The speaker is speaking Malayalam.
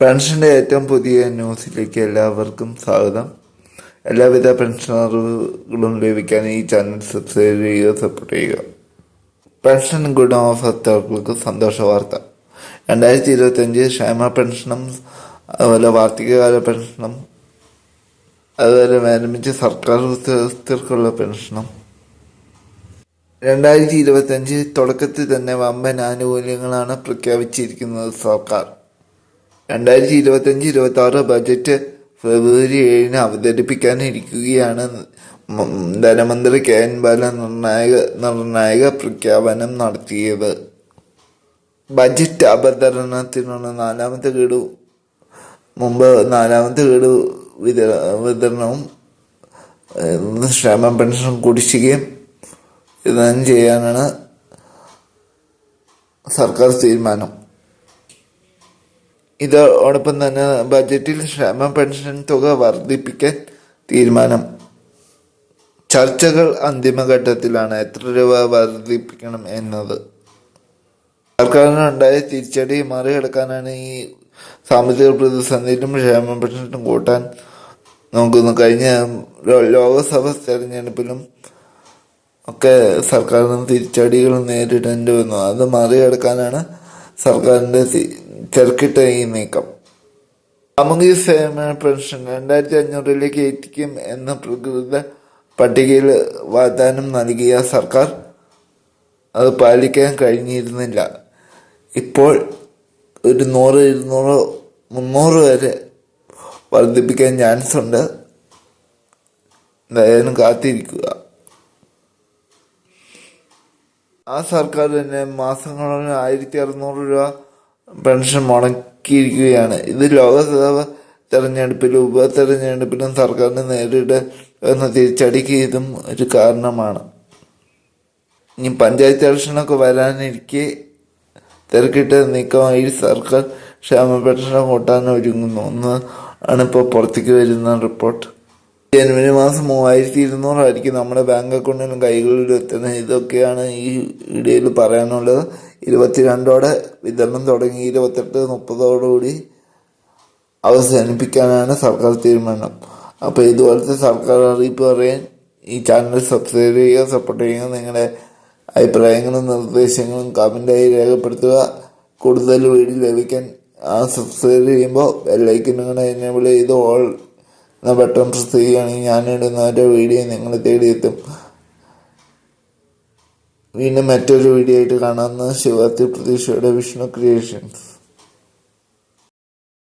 പെൻഷന്റെ ഏറ്റവും പുതിയ ന്യൂസിലേക്ക് എല്ലാവർക്കും സ്വാഗതം. എല്ലാവിധ പെൻഷൻ അറിവുകളും ലഭിക്കാൻ ഈ ചാനൽ സബ്സ്ക്രൈബ് ചെയ്യുക സപ്പോർട്ട് ചെയ്യുക. പെൻഷൻ ഗുണഭോക്താക്കൾക്ക് സന്തോഷ വാർത്ത. രണ്ടായിരത്തി ഇരുപത്തഞ്ച് ക്ഷേമ പെൻഷനും അതുപോലെ വാർഷികകാല പെൻഷനും അതുപോലെ വിരമിച്ച സർക്കാർ ഉദ്യോഗസ്ഥർക്കുള്ള പെൻഷനും. രണ്ടായിരത്തി ഇരുപത്തഞ്ച് തുടക്കത്തിൽ തന്നെ വമ്പൻ ആനുകൂല്യങ്ങളാണ് പ്രഖ്യാപിച്ചിരിക്കുന്നത് സർക്കാർ. രണ്ടായിരത്തി ഇരുപത്തഞ്ച് ഇരുപത്തി ആറ് ബജറ്റ് ഫെബ്രുവരി ഏഴിന് അവതരിപ്പിക്കാനിരിക്കുകയാണ്. ധനമന്ത്രി കെ എൻ ബാല നിർണായക നിർണായക പ്രഖ്യാപനം നടത്തിയത്. ബജറ്റ് അവതരണത്തിനുള്ള നാലാമത്തെ ഗഡു മുമ്പ് നാലാമത്തെ ഗഡു വിതര വിതരണവും ക്ഷേമ പെൻഷൻ കുടിശ്ശികയും വിതരണം ചെയ്യാനാണ് സർക്കാർ തീരുമാനം. ഇതോടൊപ്പം തന്നെ ബജറ്റിൽ ക്ഷേമ പെൻഷൻ തുക വർദ്ധിപ്പിക്കാൻ തീരുമാനം. ചർച്ചകൾ അന്തിമഘട്ടത്തിലാണ്. എത്ര രൂപ വർദ്ധിപ്പിക്കണം എന്നത്. സർക്കാരിനുണ്ടായ തിരിച്ചടി മറികടക്കാനാണ് ഈ സാമ്പത്തിക പ്രതിസന്ധിയിലും ക്ഷേമ പെൻഷനും കൂട്ടാൻ നോക്കുന്നു കഴിഞ്ഞ ലോകസഭ തെരഞ്ഞെടുപ്പിലും ഒക്കെ സർക്കാരിന് തിരിച്ചടികൾ നേരിടേണ്ടി വന്നു. അത് മറികടക്കാനാണ് സർക്കാരിന്റെ തിരക്കിട്ട ഈ നീക്കം. സാമൂഹിക സേവന പെൻഷൻ രണ്ടായിരത്തി അഞ്ഞൂറിലേക്ക് എത്തിക്കും എന്ന പ്രകൃത പട്ടികയിൽ വാഗ്ദാനം നൽകിയ സർക്കാർ അത് പാലിക്കാൻ കഴിഞ്ഞിരുന്നില്ല. ഇപ്പോൾ ഒരു നൂറ് ഇരുന്നൂറ് മുന്നൂറ് വരെ വർദ്ധിപ്പിക്കാൻ ചാൻസ് ഉണ്ട്. എന്തായാലും കാത്തിരിക്കുക. ആ സർക്കാർ തന്നെ മാസങ്ങളോളം ആയിരത്തി അറുന്നൂറ് രൂപ പെൻഷൻ മുടക്കിയിരിക്കുകയാണ്. ഇത് ലോകസഭ തെരഞ്ഞെടുപ്പിലും ഉപതെരഞ്ഞെടുപ്പിലും സർക്കാരിന് നേരിടുന്ന തിരിച്ചടിക്ക് ഇതും ഒരു കാരണമാണ്. ഇനി പഞ്ചായത്ത് ഇലക്ഷനൊക്കെ വരാനിരിക്കെ തിരക്കിട്ട് നീക്കമായി സർക്കാർ ക്ഷേമ പെൻഷൻ കൂട്ടാൻ ഒരുങ്ങുന്നു. എന്ന് ആണ് ഇപ്പോൾ പുറത്തേക്ക് വരുന്ന റിപ്പോർട്ട്. ജനുവരി മാസം മൂവായിരത്തി ഇരുന്നൂറായിരിക്കും നമ്മുടെ ബാങ്ക് അക്കൗണ്ടിലും കൈകളിലും എത്തുന്നത്. ഇതൊക്കെയാണ് ഈ വീഡിയോയിൽ പറയാനുള്ളത്. ഇരുപത്തിരണ്ടോടെ വിതരണം തുടങ്ങി ഇരുപത്തെട്ട് മുപ്പതോടുകൂടി അവസാനിപ്പിക്കാനാണ് സർക്കാർ തീരുമാനം. അപ്പോൾ ഇതുപോലത്തെ സർക്കാർ അറിയിപ്പ് പറയാൻ ഈ ചാനൽ സബ്സ്ക്രൈബ് ചെയ്യുക സപ്പോർട്ട് ചെയ്യുക നിങ്ങളുടെ അഭിപ്രായങ്ങളും നിർദ്ദേശങ്ങളും കമന്റായി രേഖപ്പെടുത്തുക. കൂടുതൽ വീഡിയോ ലഭിക്കാൻ ആ സബ്സ്ക്രൈബ് ചെയ്യുമ്പോൾ ബെല്ലൈക്കൻ എന്നെ എനേബിൾ ചെയ്ത് ഓൾ എന്ന ബട്ടൺ പ്രസ് ചെയ്യുകയാണെങ്കിൽ ഞാനിടുന്ന ഓരോ വീഡിയോ നിങ്ങളെ തേടിയെത്തും. വീണ്ടും മറ്റൊരു വീഡിയോ ആയിട്ട് കാണാവുന്ന ശിവരാത്രി പ്രതീക്ഷയുടെ വിഷ്ണു ക്രിയേഷൻസ്